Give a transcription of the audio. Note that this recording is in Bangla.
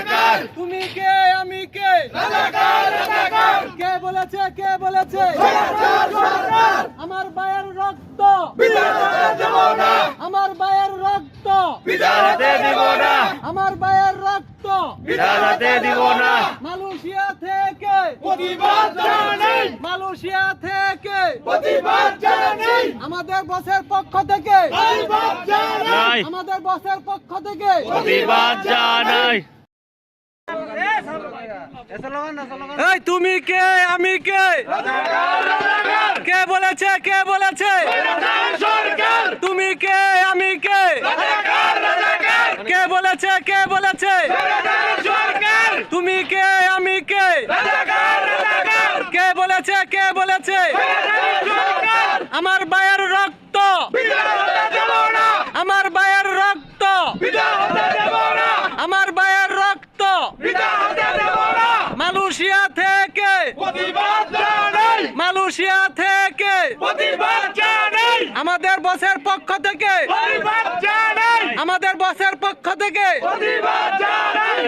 সরকার তুমি কে? আমি কে? রাজাকার রাজাকার। কে বলেছে? কে বলেছে? আমার বায়ের রক্ত। বিধান দেব না আমার বায়ের রক্ত। বিধান দেব না আমার বায়ের রক্ত। বিধান দেব না মালয়েশিয়া থেকে। প্রতিবাদ জানাই মালয়েশিয়া থেকে। প্রতিবাদ জানাই আমাদের বসের পক্ষ থেকে। আমাদের বসের পক্ষ থেকে। প্রতিবাদ জানাই এই, তুমি কে? আমি কে? কে বলেছে? কে বলেছে? তুমি কে? আমি কে? কে বলেছে? কে বলেছে? তুমি কে? আমি কে? কে বলেছে? কে বলেছে? মালুশিয়া থেকে। প্রতিবাদ জানাই। মালুশিয়া থেকে। প্রতিবাদ জানাই। আমাদের বসের পক্ষ থেকে। প্রতিবাদ জানাই। আমাদের বসের পক্ষ থেকে। প্রতিবাদ জানাই।